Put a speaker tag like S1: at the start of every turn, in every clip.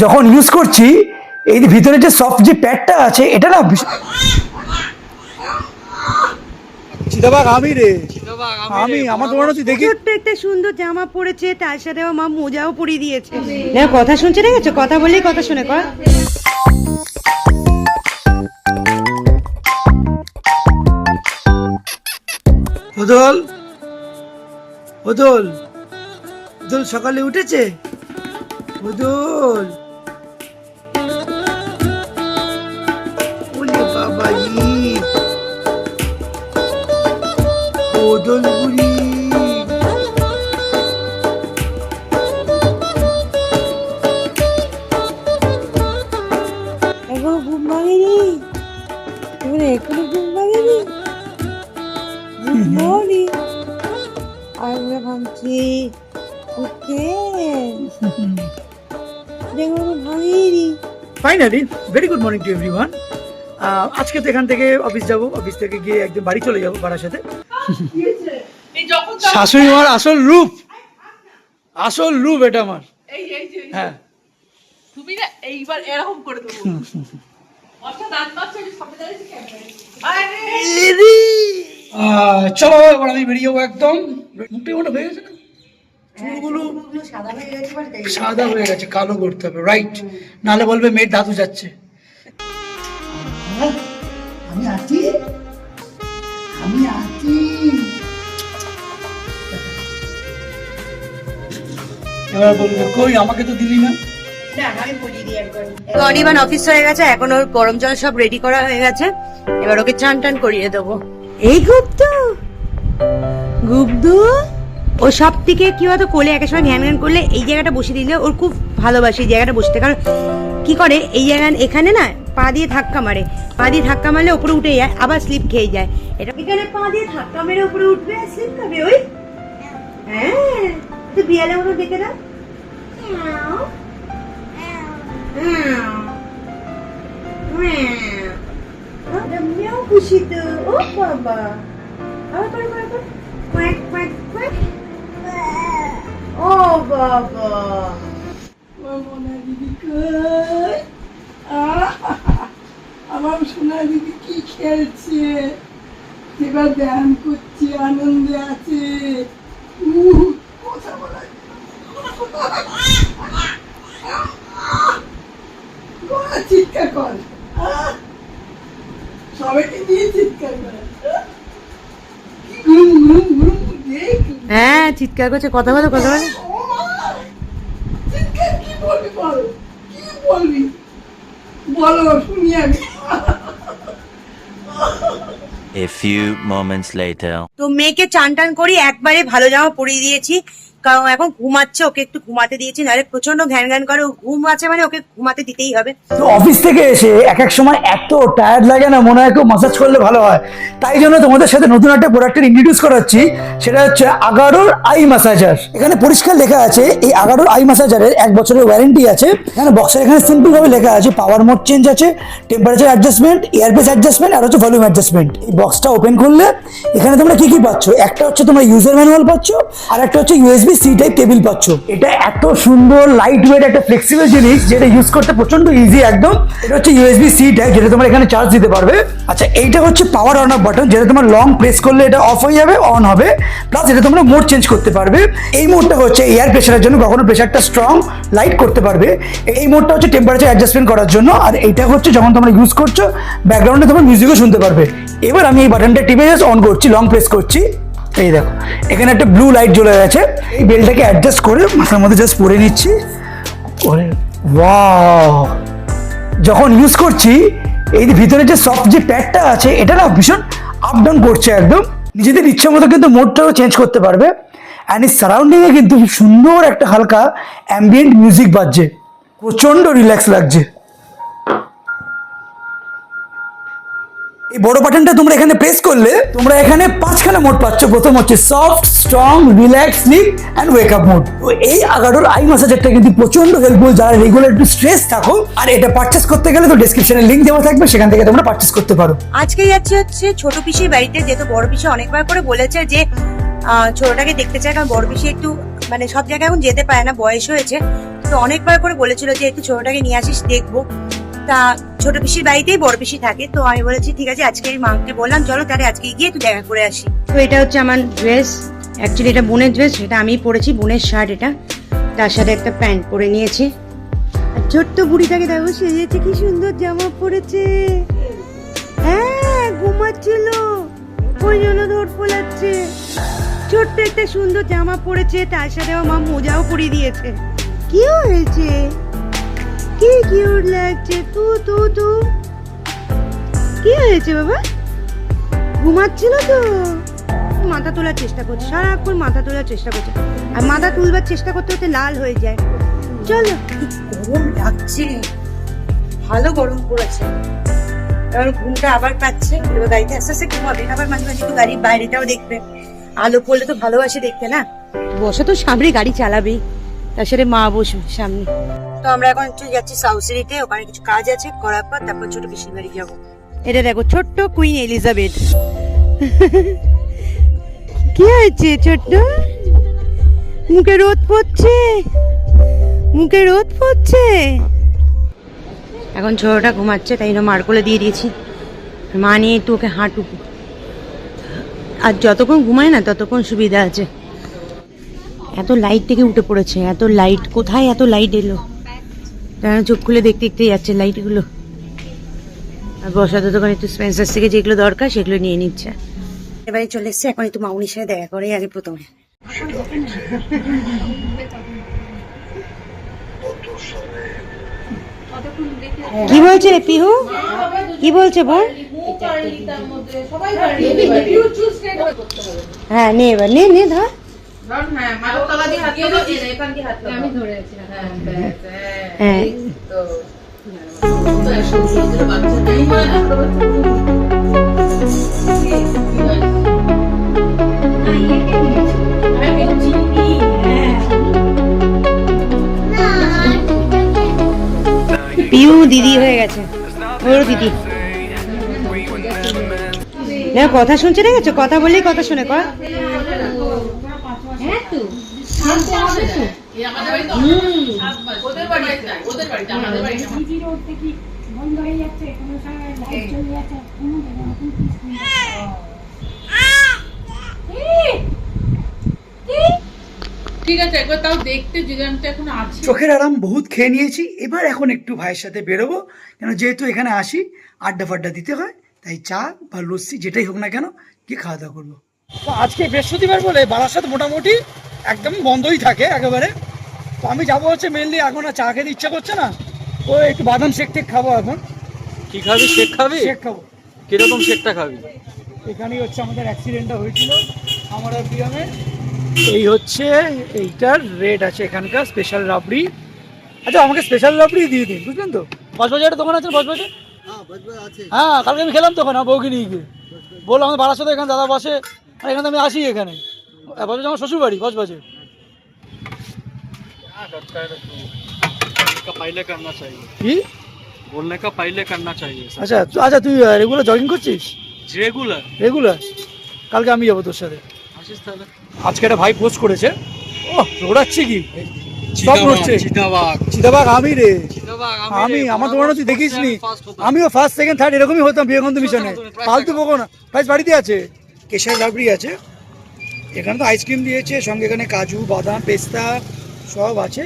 S1: যখন ইউজ করছি এই যে ভিতরে যে সফট যে প্যাডটা আছে এটা না চিতাবাঘ আমি রে। আমি আমার তোমার তুই দেখি
S2: ছোট্ট একটা সুন্দর জামা পরেছে তার সাথে আমার মা মোজাও পরিয়ে দিয়েছে। না কথা শুনছে না গেছো? কথা বললেই কথা শুনে কর।
S1: বদল বদল বদল সকালে উঠেছে? বদল বদল বুড়ি
S2: এখনও ঘুম ভাঙেনি? এবারে এখনও ঘুম ভাঙেনি? মর্নিং আমরা ভাবছি ওকে। দেখো ভাঙেনি।
S1: Finally very good morning to everyone আজকে তো এখান থেকে অফিস যাব অফিস থেকে গিয়ে একদম বাড়ি চলে যাব বাড়ার সাথে শাশুড়ি মার আসল রূপ। আসল রূপ এটা আমার। হ্যাঁ।
S3: তুমি না এইবার এরকম করে দেবো।
S1: চলো এবার আমি বেরিয়ে যাব একদম। মুখটা ওটা হয়ে গেছে চুলগুলো সাদা হয়ে গেছে কালো করতে হবে রাইট নালে বলবে মেয়ের দাদু যাচ্ছে। আমি আছি। আমি এবার বলবে কই আমাকে তো দিলি না?
S2: অনিবান অফিস হয়ে গেছে এখন ওর গরম জল সব রেডি করা হয়ে গেছে। এবার ওকে চান টান করিয়ে দেবো। এই গুপ্তু! গুপ্তু! ও সব থেকে কি হতো কোলে একের সময় ঘ্যান ঘ্যান করলে এই জায়গাটা বসে দিলে ওর খুব ভালোবাসে এই জায়গাটা বসতে। কারণ কি করে এই জায়গা এখানে না পা দিয়ে ধাক্কা মারে। পা দিয়ে ধাক্কা মারলে উপরে উঠে যায় আবার স্লিপ খেয়ে যায়। এটা এখানে পা দিয়ে ধাক্কা মেরে উপরে উঠবে স্লিপ খাবে ওই? হ্যাঁ। তো বিয়ালে মতো দেখে দাও খুশি তো। ও বাবা। আবার করে করে করে। Quack quack quack. ও বাবা।
S4: আমার সোনা দিদি কি খেলছে? এবার ব্যায়াম করছে আনন্দে আছে। উহ, চিৎকার কর। সবাইকে চিৎকার করে।
S2: হ্যাঁ চিৎকার করছে কথা বলো কথা বলো।
S4: চিৎকার কি বলবি বল? কি বলবি? বলো শুনি আমি।
S5: A few moments later.
S2: তো মেয়েকে চান টান করি একবারে ভালো জামা পরিয়ে দিয়েছি। কারণ এখন ঘুমাচ্ছে, ওকে একটু ঘুমাতে দিয়েছি, নাহলে প্রচণ্ড ঘ্যান ঘ্যান করে ঘুম আছে মানে ওকে ঘুমাতে দিতেই হবে।
S1: তো অফিস থেকে এসে এক এক সময় এত টায়ার্ড লাগে না, মনে হয় একটু মাসাজ করলে ভালো হয়। তাই জন্য তোমাদের সাথে নতুন একটা প্রোডাক্টের ইন্ট্রোডিউস করাচ্ছি, সেটা হচ্ছে আগারোর আই মাসাজার এখানে পরিষ্কার লেখা আছে, এই আগারোর আই মাসাজারের এক বছরের ওয়ারেন্টি আছে। এখানে বক্সের এখানে সিম্পল ভাবে লেখা আছে পাওয়ার মোড চেঞ্জ আছে টেম্পারেচার অ্যাডজাস্টমেন্ট এয়ারপেস অ্যাডজাস্টমেন্ট আর হচ্ছে ভলিউম অ্যাডজাস্টমেন্ট এই বক্সটা ওপেন করলে এখানে তোমরা কি কি পাচ্ছ? একটা হচ্ছে তোমরা ইউজার ম্যানুয়াল পাচ্ছ, আর একটা হচ্ছে ইউএসবি সি টাইপ টেবিল পাচ্ছ। এটা এত সুন্দর লাইট ওয়েট একটা ফ্লেক্সিবল জিনিস যেটা ইউজ করতে প্রচণ্ড ইজি একদম। এটা হচ্ছে ইউএসবি সি টাইপ যেটা তোমরা এখানে চার্জ দিতে পারবে। আচ্ছা এইটা হচ্ছে পাওয়ার অন অফ বাটন যেটা তোমার লং প্রেস করলে এটা অফ হয়ে যাবে অন হবে। প্লাস এটা তোমরা মোড চেঞ্জ করতে পারবে। এই মোডটা হচ্ছে এয়ার প্রেশারের জন্য কখনো প্রেশারটা স্ট্রং লাইট করতে পারবে। এই মোডটা হচ্ছে টেম্পারেচার অ্যাডজাস্টমেন্ট করার জন্য। আর এইটা হচ্ছে যখন তোমরা ইউজ করছ ব্যাকগ্রাউন্ডে তোমরা মিউজিকও শুনতে পারবে। এবার আমি এই বাটনটা টিপে জাস্ট অন করছি লং প্রেস করছি। এই দেখো, এখানে একটা ব্লু লাইট জ্বলে গেছে। এই বেলটাকে অ্যাডজাস্ট করে মাথার মধ্যে জাস্ট পরে নিচ্ছি। ওয়াও যখন ইউজ করছি, এই ভিতরে যে সফট যে প্যাডটা আছে, এটা না ভীষণ আপ ডাউন করছে একদম। নিজেদের ইচ্ছে মতো কিন্তু মোডটাও চেঞ্জ করতে পারবে। অ্যান্ড এই সারাউন্ডিংয়ে কিন্তু সুন্দর একটা হালকা অ্যাম্বিয়েন্ট মিউজিক বাজছে। প্রচণ্ড রিল্যাক্স লাগছে। এই বড় বাটনটা তোমরা এখানে প্রেস করলে, তোমরা এখানে পাঁচখানা মোড পাচ্ছ। প্রথম হচ্ছে soft strong relax sleep and wake up mode তো এই আগাডোর আই মাসাজারটা কিন্তু প্রচণ্ড হেল্পফুল যারা রেগুলার একটু স্ট্রেস থাকো, আর এটা পারচেস করতে গেলে তো ডেসক্রিপশনে লিঙ্ক দেওয়া থাকবে, সেখান থেকে তোমরা পারচেস করতে পারো।
S2: আজকে যাচ্ছি হচ্ছে ছোট পিসির বাড়িতে, যেহেতু বড় পিসি অনেকবার করে বলেছে যে ছোটটাকে দেখতে চায়, কারণ বড় পিসি একটু মানে সব জায়গায় এখন যেতে পারে না, বয়স হয়েছে। তো অনেকবার করে বলেছিল যে, একটু ছোটটাকে নিয়ে আসিস, দেখব। তা ছোট পিসির বাড়িতেই বড় পিসি থাকে, তো আমি বলেছি, ঠিক আছে, আজকে আমি মাকে বললাম, চলো তাহলে আজকে গিয়ে একটু দেখা করে আসি। তো এটা হচ্ছে আমার ড্রেস অ্যাকচুয়ালি এটা বোনের ড্রেস সেটা আমি পরেছি, বোনের শার্ট এটা। তার সাথে একটা প্যান্ট পরে নিয়েছি। আর ছোট্ট বুড়িটাকে দেখো সেজেছে কি সুন্দর জামা পরেছে। হ্যাঁ ঘুমাচ্ছিল। ওই জন্য ধর পোলাচ্ছে। ছোট্ট একটা সুন্দর জামা পরেছে, তার সাথে আমার মা মোজাও পরিয়ে দিয়েছে। কি হয়েছে? কি কিউট লাগছে তু তু তু কি হয়েছে বাবা? ঘুমাচ্ছিল তো। মাথা তোলার চেষ্টা করছে সারাক্ষণ মাথা তোলার চেষ্টা করছে। আর মাথা তুলবার চেষ্টা করতে করতে লাল হয়ে যায়। চলো। গরম লাগছে। ভালো গরম পড়েছে। এবার ঘুমটা আবার পাচ্ছে। এবার গাড়িতে আস্তে আস্তে ঘুমাবে। আবার মাঝে মাঝে একটু গাড়ির বাইরেটাও দেখবে। আলো পড়লে তো ভালোবাসে দেখতে না? বসে তো সামনে গাড়ি চালাবেই তার সাথে মা বসবে সামনে। তো আমরা এখন একটু যাচ্ছি সাউথ সিটিতে ওখানে কিছু কাজ আছে, করার পর তারপর ছোট পিসির বাড়ি যাব। এটা দেখো, ছোট্ট কুইন এলিজাবেথ কি হয়েছে ছোট্ট? মুখে রোদ পড়ছে? মুখে রোদ পড়ছে? এখন ছোটটা ঘুমাচ্ছে, তাই মার কোলে দিয়ে দিয়েছি। মা নিয়ে একটু ওকে হাঁটুকু আর যতক্ষণ ঘুমায় না, ততক্ষণ সুবিধা আছে। এত লাইট থেকে উঠে পড়েছে, এত লাইট কোথায় এত লাইট এলো? চোখ খুলে দেখতে দেখতে যাচ্ছে লাইটগুলো। আর বসাতে দোকানে একটু স্পেন্সার থেকে যেগুলো দরকার সেগুলো নিয়ে নিচ্ছে। এবারে চলে এসছে, এখন একটু মাউনির সাথে দেখা করে আগে প্রথমে। কি বলছে রে পিহু? কি বলছে বল হ্যাঁ নে এবার, নে নে ধর। পিউ দিদি হয়ে গেছে। ওর দিদি। না কথা শুনছে না গেছো? কথা বললেই কথা শুনে
S3: আমাদের বাড়িতে ঠিক আছে একবার তাও দেখতে জিগানটা এখন আছে।
S1: চোখের আরাম বহুত খেয়ে নিয়েছি এবার এখন একটু ভাইয়ের সাথে বেরোবো কেন যেহেতু এখানে আসি আড্ডা ফাড্ডা দিতে হয় তাই চা বা লস্যি যেটাই হোক না কেন কি খাওয়া দাওয়া করব। আজকে বৃহস্পতিবার বলে বারাসাত মোটামুটি একদম বন্ধই থাকে একেবারে। তো আমি যাব হচ্ছে মেনলি এখন আর চা খেতে ইচ্ছা করছে না। তো একটু বাদাম শেক টেক খাব এখন।
S6: কি খাবি? শেক খাবি?
S1: শেক খাব।
S6: কীরকম শেকটা খাবি?
S1: এখানেই হচ্ছে আমাদের অ্যাক্সিডেন্টটা হয়েছিল আমার আর প্রিয়মের। এই হচ্ছে এইটার রেট আছে এখানকার স্পেশাল রাবড়ি। আচ্ছা আমাকে স্পেশাল রাবড়ি দিয়ে দিন বুঝলেন তো? বজবাজারের দোকান আছে বজবাজার? হ্যাঁ কালকে আমি খেলাম তো ওখানে আমার বউকে নিয়ে গিয়ে। বললাম আমাদের বাড়ার সাথে এখানে দাদা বসে। আর এখানে আমি আসি এখানে। আমার শ্বশুরবাড়ি বজবাজে আচ্ছা, আচ্ছা, তুই করছিস?
S6: রেগুলার
S1: রেগুলার কালকে আমি যাব তোর সাথে। আজকে একটা ভাই পোস্ট করেছে। ও দৌড়াচ্ছে কি? আমি রে। আমি আমার দোকানে তুই আমিও ফার্স্ট সেকেন্ড থার্ড এরকমই হতাম বিবেকানন্দ মিশনে ফালতু বকো না। প্রাইস বাড়িতে আছে। কেশর রাবড়ি আছে। এখানে তো আইসক্রিম দিয়েছে, সঙ্গে এখানে কাজু, বাদাম, পেস্তা সব আছে।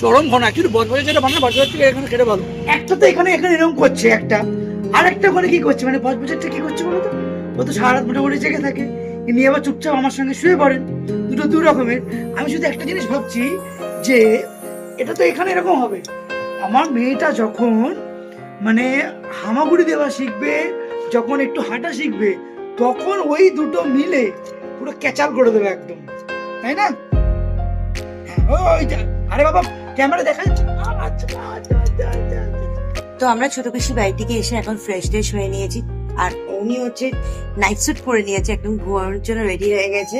S1: চরম ঘন অ্যাকচুয়ালি বজবাজার যেটা বানানো বজবাজার থেকে এখানে খেতে ভালো। একটা তো এখানে এখানে এরকম করছে একটা। আর একটা ওখানে কি করছে? মানে বজবাজারটা কি করছে বলো তো? ও তো সারা রাত মোটামুটি জেগে থাকে। ইনি আবার চুপচাপ আমার সঙ্গে শুয়ে পড়েন দুটো দু রকমের। আমি শুধু একটা জিনিস ভাবছি যে, এটা তো এখানে এরকম হবে। আমার মেয়েটা যখন মানে হামাগুড়ি দেওয়া শিখবে যখন একটু হাঁটা শিখবে তখন ওই দুটো মিলে পুরো ক্যাচাল করে দেবে একদম। তাই না? হ্যাঁ, আরে বাবা ক্যামেরা দেখা যাচ্ছে।
S2: তো আমরা ছোট পিসি বাড়ি থেকে এসে এখন ফ্রেশ ট্রেশ হয়ে নিয়েছি। আর উনি হচ্ছে নাইট স্যুট পরে নিয়েছে একদম ঘুমানোর জন্য রেডি হয়ে গেছে।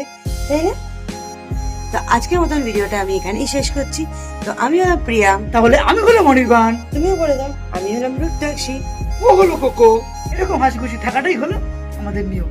S2: তাই না? তো আজকের মতন ভিডিওটা আমি এখানেই শেষ করছি। তো আমি হলাম প্রিয়া।
S1: তাহলে আমি হলাম অনির্বাণ।
S2: তুমিও বলে দাও আমি হলাম রুদ্রাক্ষী।
S1: ও হলো কোকো। এরকম হাসি খুশি থাকাটাই হলো আমাদের নিয়ম।